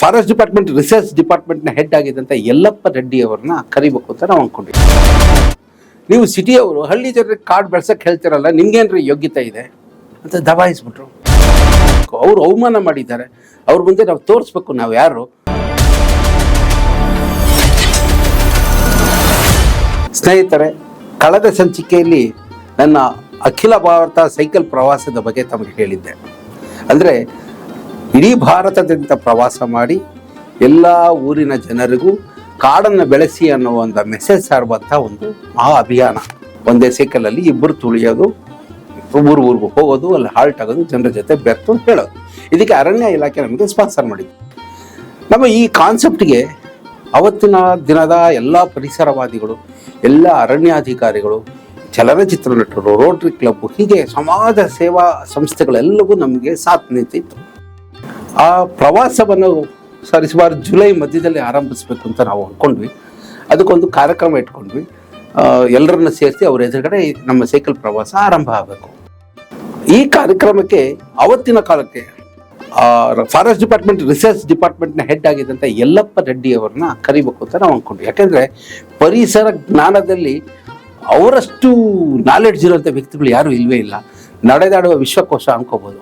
Forest department, research ಡಿಪಾರ್ಟ್ಮೆಂಟ್ನ head ಆಗಿದ್ದಂಥ ಯಲ್ಲಪ್ಪ ರೆಡ್ಡಿ ಅವ್ರನ್ನ ಕರಿಬೇಕು ಅಂತ ನಾವು ಅಂದ್ಕೊಂಡಿದ್ವಿ ನೀವು ಸಿಟಿಯವರು, ಹಳ್ಳಿ ಜನರಿಗೆ ಕಾರ್ಡ್ ಬೆಳ್ಸಕ್ಕೆ ಹೇಳ್ತಿರಲ್ಲ, ನಿಮ್ಗೇನ್ರಿ ಯೋಗ್ಯತೆ ಇದೆ? ಅಂತ ದಬಾಯಿಸ್ಬಿಟ್ರು. ಅವರು ಅವಮಾನ ಮಾಡಿದ್ದಾರೆ. ಅವ್ರ ಮುಂದೆ ನಾವು ತೋರಿಸ್ಬೇಕು ನಾವು ಯಾರು? ಸ್ನೇಹಿತರೆ, ಕಳೆದ ಸಂಚಿಕೆಯಲ್ಲಿ ನನ್ನ ಅಖಿಲ ಭಾರತ ಸೈಕಲ್ ಪ್ರವಾಸದ ಬಗ್ಗೆ ತಮಗೆ ಹೇಳಿದ್ದೆ. ಅಂದರೆ ಇಡೀ ಭಾರತದಿಂದ ಪ್ರವಾಸ ಮಾಡಿ ಎಲ್ಲ ಊರಿನ ಜನರಿಗೂ ಕಾಡನ್ನು ಬೆಳೆಸಿ ಅನ್ನೋ ಒಂದು ಮೆಸೇಜ್ ಸಾರುವಂಥ ಒಂದು ಮಹಾ ಅಭಿಯಾನ. ಒಂದೇ ಸೈಕಲಲ್ಲಿ ಇಬ್ಬರು ತುಳಿಯೋದು ಊರು ಊರಿಗೂ ಹೋಗೋದು, ಅಲ್ಲಿ ಹಾಲ್ಟ್ ಆಗೋದು ಜನರ ಜೊತೆ ಬೆರ್ತು ಹೇಳೋದು. ಇದಕ್ಕೆ ಅರಣ್ಯ ಇಲಾಖೆ ನಮಗೆ ಸ್ಪಾನ್ಸರ್ ಮಾಡಿದ್ದು. ನಮ್ಮ ಈ ಕಾನ್ಸೆಪ್ಟ್ಗೆ ಅವತ್ತಿನ ದಿನದ ಎಲ್ಲ ಪರಿಸರವಾದಿಗಳು, ಎಲ್ಲ ಅರಣ್ಯಾಧಿಕಾರಿಗಳು ಚಲನಚಿತ್ರ ನಟರು ರೋಟ್ರಿ ಕ್ಲಬ್ ಹೀಗೆ ಸಮಾಜ ಸೇವಾ ಸಂಸ್ಥೆಗಳೆಲ್ಲವೂ ನಮಗೆ ಸಾಥ್ ನಿಂತಿತ್ತು ಆ ಪ್ರವಾಸವನ್ನು ಸರಿ ಸುಮಾರು ಜುಲೈ ಮಧ್ಯದಲ್ಲಿ ಆರಂಭಿಸಬೇಕು ಅಂತ ನಾವು ಅಂದ್ಕೊಂಡ್ವಿ ಅದಕ್ಕೊಂದು ಕಾರ್ಯಕ್ರಮ ಇಟ್ಕೊಂಡ್ವಿ. ಎಲ್ಲರನ್ನ ಸೇರಿಸಿ ಅವ್ರ ಎದುರುಗಡೆ ನಮ್ಮ ಸೈಕಲ್ ಪ್ರವಾಸ ಆರಂಭ ಆಗಬೇಕು. ಈ ಕಾರ್ಯಕ್ರಮಕ್ಕೆ ಅವತ್ತಿನ ಕಾಲಕ್ಕೆ ಫಾರೆಸ್ಟ್ ಡಿಪಾರ್ಟ್ಮೆಂಟ್, ರಿಸರ್ಚ್ ಡಿಪಾರ್ಟ್ಮೆಂಟ್ನ ಹೆಡ್ ಆಗಿದ್ದಂಥ ಯಲ್ಲಪ್ಪ ರೆಡ್ಡಿ ಅವ್ರನ್ನ ಕರಿಬೇಕು ಅಂತ ನಾವು ಅಂದ್ಕೊಂಡ್ವಿ ಯಾಕೆಂದರೆ ಪರಿಸರ ಜ್ಞಾನದಲ್ಲಿ ಅವರಷ್ಟು ನಾಲೆಡ್ಜ್ ಇರುವಂಥ ವ್ಯಕ್ತಿಗಳು ಯಾರೂ ಇಲ್ಲವೇ ಇಲ್ಲ. ನಡೆದಾಡುವ ವಿಶ್ವಕೋಶ ಅನ್ಕೋಬೋದು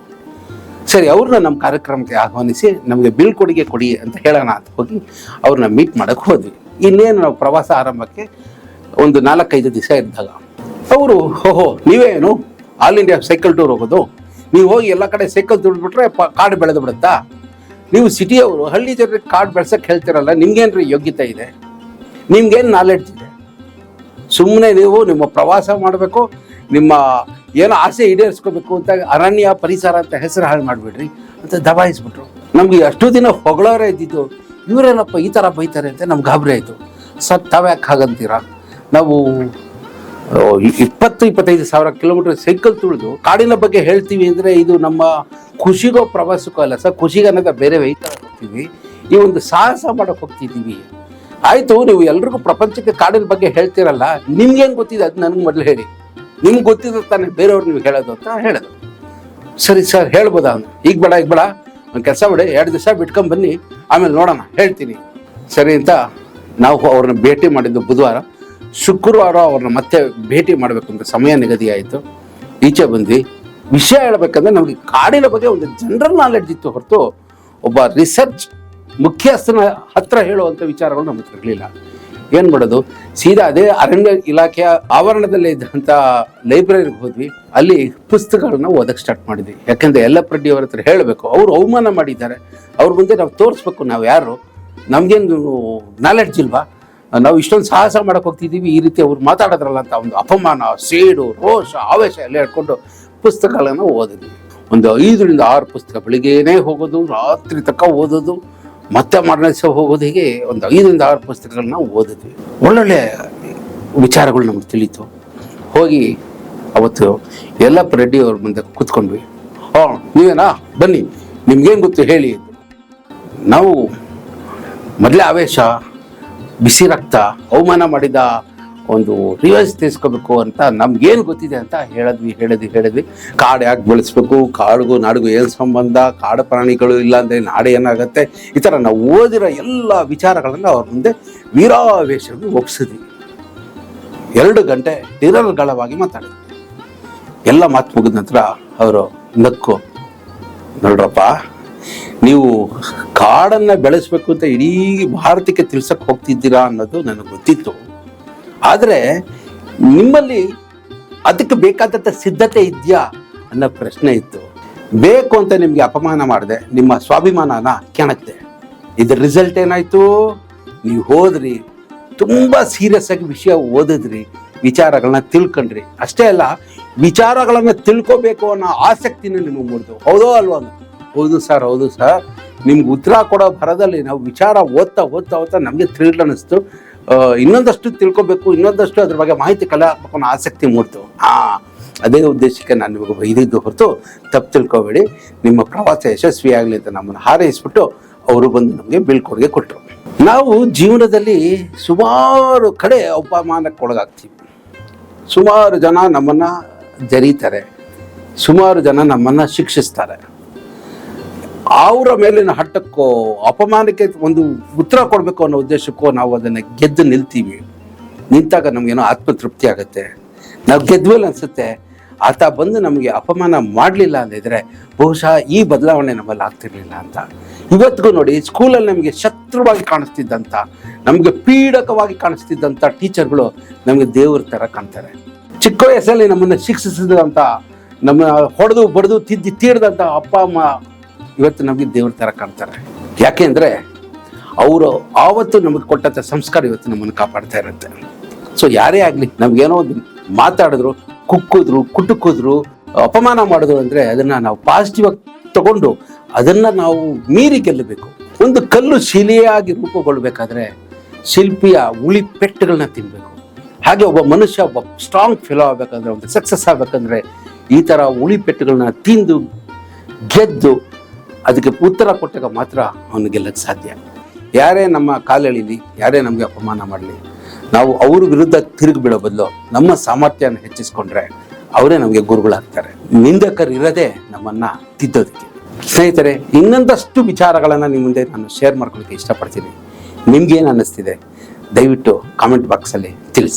ಸರಿ, ಅವ್ರನ್ನ ನಮ್ಮ ಕಾರ್ಯಕ್ರಮಕ್ಕೆ ಆಹ್ವಾನಿಸಿ, ನಮಗೆ ಬೀಳ್ಕೊಡುಗೆ ಕೊಡಿ ಅಂತ ಹೇಳೋಣ ಅಂತ ಹೋಗಿ ಅವ್ರನ್ನ ಮೀಟ್ ಮಾಡಕ್ಕೆ ಹೋದ್ವಿ. ಇನ್ನೇನು ನಾವು ಪ್ರವಾಸ ಆರಂಭಕ್ಕೆ ಒಂದು ನಾಲ್ಕೈದು ದಿವಸ ಇದ್ದಾಗ, ಅವರು, ಓಹೋ, ನೀವೇನು? ಆಲ್ ಇಂಡಿಯಾ ಸೈಕಲ್ ಟೂರ್ ಹೋಗೋದು? ನೀವು ಹೋಗಿ ಎಲ್ಲ ಕಡೆ ಸೈಕಲ್ ದುಡ್ಬಿಟ್ರೆ ಕಾಡು ಬೆಳೆದು ಬಿಡುತ್ತಾ? ನೀವು ಸಿಟಿಯವರು, ಹಳ್ಳಿ ಜನರಿಗೆ ಕಾಡು ಬೆಳ್ಸಕ್ಕೆ ಹೇಳ್ತಿರಲ್ಲ, ನಿಮ್ಗೇನ್ರಿ ಯೋಗ್ಯತೆ ಇದೆ? ನಿಮ್ಗೇನು ನಾಲೆಡ್ಜ್ ಇದೆ? ಸುಮ್ಮನೆ ನೀವು ನಿಮ್ಮ ಪ್ರವಾಸ ಮಾಡಬೇಕು ನಿಮ್ಮ ಏನೋ ಆಸೆ ಈಡೇರಿಸ್ಕೋಬೇಕು ಅಂತ ಅರಣ್ಯ ಪರಿಸರ ಅಂತ ಹೆಸರು ಹಾಳು ಮಾಡಿಬಿಡ್ರಿ ಅಂತ ದಬಾಯಿಸ್ಬಿಟ್ರು. ನಮ್ಗೆ ಅಷ್ಟು ದಿನ ಹೊಗಳೋರೇ ಇದ್ದಿದ್ದು, ಇವರೇನಪ್ಪ ಈ ಥರ ಬೈತಾರೆ ಅಂತ ನಮ್ಗೆ ಗಾಬರಿ ಆಯಿತು. ಸರ್ ತಾವ್ಯಾಕೆ ಹಾಗಂತೀರಾ? ನಾವು ಇಪ್ಪತ್ತು, ಇಪ್ಪತ್ತೈದು ಸಾವಿರ ಕಿಲೋಮೀಟರ್ ಸೈಕಲ್ ತುಳಿದು ಕಾಡಿನ ಬಗ್ಗೆ ಹೇಳ್ತೀವಿ ಅಂದರೆ ಇದು ನಮ್ಮ ಖುಷಿಗೋ ಪ್ರವಾಸಕ್ಕೋ ಅಲ್ಲ ಸರ್ ಖುಷಿಗೆ ಅನ್ನೋದ ಬೇರೆ ವೆಹಿಕಲ್ ಹೋಗ್ತೀವಿ. ಈ ಒಂದು ಸಾಹಸ ಮಾಡೋಕೆ ಹೋಗ್ತಿದ್ದೀವಿ. ಆಯಿತು, ನೀವು ಎಲ್ರಿಗೂ ಪ್ರಪಂಚಕ್ಕೆ ಕಾಡಿನ ಬಗ್ಗೆ ಹೇಳ್ತಿರಲ್ಲ, ನಿಮ್ಗೇನು ಗೊತ್ತಿದೆ? ಅದು ನನಗೆ ಮೊದಲು ಹೇಳಿ. ನಿಮ್ಗೆ ಗೊತ್ತಿದ್ರೆ ತಾನೇ ಬೇರೆಯವ್ರು ನೀವು ಹೇಳೋದು ಅಂತ ಹೇಳೋದು. ಸರಿ ಸರ್ ಹೇಳ್ಬೋದಾ? ಅಂತ ಈಗ ಬೇಡ ಈಗ ಬೇಡ. ಒಂದು ಕೆಲಸ ಮಾಡಿ, ಎರಡು ದಿವಸ ಬಿಟ್ಕೊಂಡು ಬನ್ನಿ. ಆಮೇಲೆ ನೋಡೋಣ, ಹೇಳ್ತೀನಿ. ಸರಿ ಅಂತ ನಾವು ಅವ್ರನ್ನ ಭೇಟಿ ಮಾಡಿದ್ದು ಬುಧವಾರ. ಶುಕ್ರವಾರ ಅವ್ರನ್ನ ಮತ್ತೆ ಭೇಟಿ ಮಾಡಬೇಕು ಅಂತ ಸಮಯ ನಿಗದಿ ಆಯಿತು. ಈಚೆ ಬಂದ್ವಿ. ವಿಷಯ ಹೇಳ್ಬೇಕಂದ್ರೆ ನಮಗೆ ಕಾಡಿನ ಬಗ್ಗೆ ಒಂದು ಜನರಲ್ ನಾಲೆಡ್ಜ್ ಇತ್ತು ಹೊರತು ಒಬ್ಬ ರಿಸರ್ಚ್ ಮುಖ್ಯಸ್ಥನ ಹತ್ರ ಹೇಳುವಂಥ ವಿಚಾರಗಳು ನಮಗೆ ಇರಲಿಲ್ಲ ಏನು ಮಾಡೋದು? ಸೀದಾ ಅದೇ ಅರಣ್ಯ ಇಲಾಖೆಯ ಆವರಣದಲ್ಲಿ ಇದ್ದಂತ ಲೈಬ್ರರಿಗೆ ಹೋದ್ವಿ. ಅಲ್ಲಿ ಪುಸ್ತಕಗಳನ್ನ ಓದಕ್ಕೆ ಸ್ಟಾರ್ಟ್ ಮಾಡಿದ್ವಿ. ಯಾಕಂದ್ರೆ ಯಲ್ಲಪ್ಪ ರೆಡ್ಡಿ ಅವ್ರ ಹತ್ರ ಹೇಳಬೇಕು. ಅವರು ಅವಮಾನ ಮಾಡಿದ್ದಾರೆ. ಅವ್ರ ಮುಂದೆ ನಾವು ತೋರಿಸ್ಬೇಕು. ನಾವು ಯಾರು? ನಮ್ಗೇನು ನಾಲೆಡ್ಜ್ ಇಲ್ವಾ? ನಾವು ಇಷ್ಟೊಂದು ಸಾಹಸ ಮಾಡಕ್ಕೆ ಹೋಗ್ತಿದ್ದೀವಿ ಈ ರೀತಿ ಅವ್ರು ಮಾತಾಡೋದ್ರಲ್ಲ ಅಂತ ಒಂದು ಅಪಮಾನ, ಸೇಡು, ರೋಷ, ಆವೇಶ ಎಲ್ಲ ಹೇಳ್ಕೊಂಡು ಪುಸ್ತಕಗಳನ್ನು ಓದಿದ್ವಿ. ಒಂದು ಐದರಿಂದ ಆರು ಪುಸ್ತಕ ಬೆಳಿಗ್ಗೆನೇ ಹೋಗೋದು, ರಾತ್ರಿ ತಕ್ಕ ಓದೋದು ಮತ್ತೆ ಹೋಗೋದಿಗೆ ಹೋಗೋದು ಹೀಗೆ ಒಂದು ಐದರಿಂದ ಆರು ಪುಸ್ತಕಗಳನ್ನ ಓದಿದ್ವಿ. ಒಳ್ಳೊಳ್ಳೆ ವಿಚಾರಗಳು ನಮ್ಗೆ ತಿಳಿತು. ಹೋಗಿ ಅವತ್ತು ಎಲ್ಲ ರೆಡ್ಡಿ ಅವ್ರ ಮುಂದೆ ಕೂತ್ಕೊಂಡ್ವಿ. ಹಾಂ, ನೀವೇನಾ? ಬನ್ನಿ, ನಿಮ್ಗೇನು ಗೊತ್ತು ಹೇಳಿ. ನಾವು ಮೊದಲೇ ಆವೇಶ, ಬಿಸಿ ರಕ್ತ, ಅವಮಾನ ಮಾಡಿದ ಒಂದು ರಿವೈಸ್ ತೀರ್ಸ್ಕೋಬೇಕು ಅಂತ ನಮ್ಗೇನು ಗೊತ್ತಿದೆ ಅಂತ ಹೇಳಿದ್ವಿ ಹೇಳಿದ್ವಿ ಹೇಳಿದ್ವಿ. ಕಾಡು ಯಾಕೆ ಬೆಳೆಸ್ಬೇಕು, ಕಾಡಿಗೂ ನಾಡಿಗೂ ಏನು ಸಂಬಂಧ, ಕಾಡು ಪ್ರಾಣಿಗಳು ಇಲ್ಲ ಅಂದರೆ ನಾಡು ಏನಾಗುತ್ತೆ? ಈ ಥರ ನಾವು ಓದಿರೋ ಎಲ್ಲ ವಿಚಾರಗಳನ್ನು ಅವ್ರ ಮುಂದೆ ವೀರಾವೇಶವನ್ನು ಒಪ್ಸಿದ್ವಿ. ಎರಡು ಗಂಟೆ ನಿರರ್ಗಳವಾಗಿ ಮಾತಾಡಿದ್ವಿ. ಎಲ್ಲ ಮಾತು ಮುಗಿದ ನಂತರ ಅವರು ನಕ್ಕು, ನೋಡ್ರಪ್ಪ, ನೀವು ಕಾಡನ್ನು ಬೆಳೆಸಬೇಕು ಅಂತ ಇಡೀ ಭಾರತಕ್ಕೆ ತಿಳ್ಸಕ್ಕೆ ಹೋಗ್ತಿದ್ದೀರಾ ಅನ್ನೋದು ನನಗೆ ಗೊತ್ತಿತ್ತು. ಆದರೆ ನಿಮ್ಮಲ್ಲಿ ಅದಕ್ಕೆ ಬೇಕಾದಂಥ ಸಿದ್ಧತೆ ಇದೆಯಾ ಅನ್ನೋ ಪ್ರಶ್ನೆ ಇತ್ತು. ಬೇಕು ಅಂತ ನಿಮಗೆ ಅಪಮಾನ ಮಾಡಿದೆ, ನಿಮ್ಮ ಸ್ವಾಭಿಮಾನನ ಕೆಣಕ್ತೆ ಇದ್ರ ರಿಸಲ್ಟ್ ಏನಾಯಿತು? ನೀವು ಹೋದ್ರಿ, ತುಂಬ ಸೀರಿಯಸ್ ಆಗಿ ವಿಷಯ ಓದಿದ್ರಿ ವಿಚಾರಗಳನ್ನ ತಿಳ್ಕೊಂಡ್ರಿ. ಅಷ್ಟೇ ಅಲ್ಲ, ವಿಚಾರಗಳನ್ನ ತಿಳ್ಕೋಬೇಕು ಅನ್ನೋ ಆಸಕ್ತಿನ ನಿಮಗೆ ಮೂಡ್ತು ಹೌದೋ ಅಲ್ವಾ ಹೌದು ಸರ್ ಹೌದು ಸರ್ ನಿಮ್ಗೆ ಉತ್ತರ ಕೊಡೋ ಭರದಲ್ಲಿ ನಾವು ವಿಚಾರ ಓದ್ತಾ ಓದ್ತಾ ಓದ್ತಾ ನಮಗೆ ಥ್ರಿಲ್ ಅನ್ನಿಸ್ತು. ಇನ್ನೊಂದಷ್ಟು ತಿಳ್ಕೊಬೇಕು, ಇನ್ನೊಂದಷ್ಟು ಅದ್ರ ಬಗ್ಗೆ ಮಾಹಿತಿ ಕಲೆ ಹಾಕ್ಬೇಕು ಅನ್ನೋ ಆಸಕ್ತಿ ಮೂಡ್ತು. ಹಾ, ಅದೇ ಉದ್ದೇಶಕ್ಕೆ ನಾನು ನಿಮಗೆ ಬೈದಿದ್ದು ಹೊರತು ತಪ್ಪು ತಿಳ್ಕೊಬೇಡಿ. ನಿಮ್ಮ ಪ್ರವಾಸ ಯಶಸ್ವಿ ಆಗಲಿ ಅಂತ ನಮ್ಮನ್ನು ಹಾರೈಸ್ಬಿಟ್ಟು ಅವರು ಬಂದು ನಮಗೆ ಬೀಳ್ಕೊಡುಗೆ ಕೊಟ್ಟರು ನಾವು ಜೀವನದಲ್ಲಿ ಸುಮಾರು ಕಡೆ ಅಪಮಾನಕ್ಕೆ ಒಳಗಾಗ್ತೀವಿ. ಸುಮಾರು ಜನ ನಮ್ಮನ್ನು ಜರೀತಾರೆ. ಸುಮಾರು ಜನ ನಮ್ಮನ್ನು ಶಿಕ್ಷಿಸ್ತಾರೆ. ಅವರ ಮೇಲಿನ ಹಟ್ಟಕ್ಕೋ ಅಪಮಾನಕ್ಕೆ ಒಂದು ಉತ್ತರ ಕೊಡಬೇಕು ಅನ್ನೋ ಉದ್ದೇಶಕ್ಕೋ ನಾವು ಅದನ್ನು ಗೆದ್ದು ನಿಲ್ತೀವಿ. ನಿಂತಾಗ ನಮಗೇನೋ ಆತ್ಮತೃಪ್ತಿ ಆಗುತ್ತೆ. ನಾವು ಗೆದ್ಮೇಲೆ ಅನಿಸುತ್ತೆ. ಆತ ಬಂದು ನಮಗೆ ಅಪಮಾನ ಮಾಡಲಿಲ್ಲ ಅಂದಿದ್ರೆ ಬಹುಶಃ ಈ ಬದಲಾವಣೆ ನಮ್ಮಲ್ಲಿ ಆಗ್ತಿರ್ಲಿಲ್ಲ ಅಂತ. ಇವತ್ತಿಗೂ ನೋಡಿ ಸ್ಕೂಲಲ್ಲಿ ನಮಗೆ ಶತ್ರುವಾಗಿ ಕಾಣಿಸ್ತಿದ್ದಂಥ ನಮಗೆ ಪೀಡಕವಾಗಿ ಕಾಣಿಸ್ತಿದ್ದಂಥ ಟೀಚರ್ಗಳು ನಮಗೆ ದೇವ್ರ ಥರ ಕಾಣ್ತಾರೆ. ಚಿಕ್ಕ ವಯಸ್ಸಲ್ಲಿ ನಮ್ಮನ್ನು ಶಿಕ್ಷಿಸಿದಂಥ ನಮ್ಮ ಹೊಡೆದು ಬಡಿದು ತಿದ್ದಿ ತೀರಿದಂಥ ಅಪ್ಪ, ಅಮ್ಮ ಇವತ್ತು ನಮಗೆ ದೇವ್ರ ಥರ ಕಾಣ್ತಾರೆ. ಯಾಕೆಂದರೆ ಅವರು ಆವತ್ತು ನಮಗೆ ಕೊಟ್ಟಂಥ ಸಂಸ್ಕಾರ ಇವತ್ತು ನಮ್ಮನ್ನು ಕಾಪಾಡ್ತಾ ಇರುತ್ತೆ. ಸೊ ಯಾರೇ ಆಗಲಿ ನಮ್ಗೇನೋ ಒಂದು ಮಾತಾಡಿದ್ರು, ಕುಕ್ಕಿದ್ರು, ಕುಟುಕಿದ್ರು, ಅಪಮಾನ ಮಾಡಿದ್ರು ಅಂದರೆ ಅದನ್ನು ನಾವು ಪಾಸಿಟಿವ್ ಆಗಿ ತಗೊಂಡು ಅದನ್ನು ನಾವು ಮೀರಿ ಗೆಲ್ಲಬೇಕು. ಒಂದು ಕಲ್ಲು ಶಿಲೆಯಾಗಿ ರೂಪುಗೊಳ್ಬೇಕಾದ್ರೆ ಶಿಲ್ಪಿಯ ಉಳಿ ಪೆಟ್ಟುಗಳನ್ನ ತಿನ್ನಬೇಕು ಹಾಗೆ ಒಬ್ಬ ಮನುಷ್ಯ, ಒಬ್ಬ ಸ್ಟ್ರಾಂಗ್ ಫೆಲೋ ಆಗಬೇಕಂದ್ರೆ, ಒಂದು ಸಕ್ಸಸ್ ಆಗಬೇಕಂದ್ರೆ ಈ ಥರ ಉಳಿ ಪೆಟ್ಟುಗಳನ್ನ ತಿಂದು ಗೆದ್ದು ಅದಕ್ಕೆ ಉತ್ತರ ಕೊಟ್ಟಾಗ ಮಾತ್ರ ಅವನು ಗೆಲ್ಲಕ್ಕೆ ಸಾಧ್ಯ. ಯಾರೇ ನಮ್ಮ ಕಾಲೆಳಿಲಿ, ಯಾರೇ ನಮಗೆ ಅಪಮಾನ ಮಾಡಲಿ, ನಾವು ಅವ್ರ ವಿರುದ್ಧ ತಿರುಗಿ ಬಿಡೋ ಬದಲು ನಮ್ಮ ಸಾಮರ್ಥ್ಯನ ಹೆಚ್ಚಿಸ್ಕೊಂಡ್ರೆ ಅವರೇ ನಮಗೆ ಗುರುಗಳಾಗ್ತಾರೆ. ನಿಂದಕರು ನಮ್ಮನ್ನು ನಮ್ಮನ್ನ ತಿದ್ದೋದಕ್ಕೆ. ಸ್ನೇಹಿತರೆ, ಇನ್ನೊಂದಷ್ಟು ವಿಚಾರಗಳನ್ನು ನಿಮ್ಮ ಮುಂದೆ ನಾನು ಶೇರ್ ಮಾಡ್ಕೊಳ್ಳೋಕ್ಕೆ ಇಷ್ಟಪಡ್ತೀನಿ. ನಿಮ್ಗೇನು ಅನ್ನಿಸ್ತಿದೆ, ದಯವಿಟ್ಟು ಕಾಮೆಂಟ್ ಬಾಕ್ಸಲ್ಲಿ ತಿಳಿಸಿ.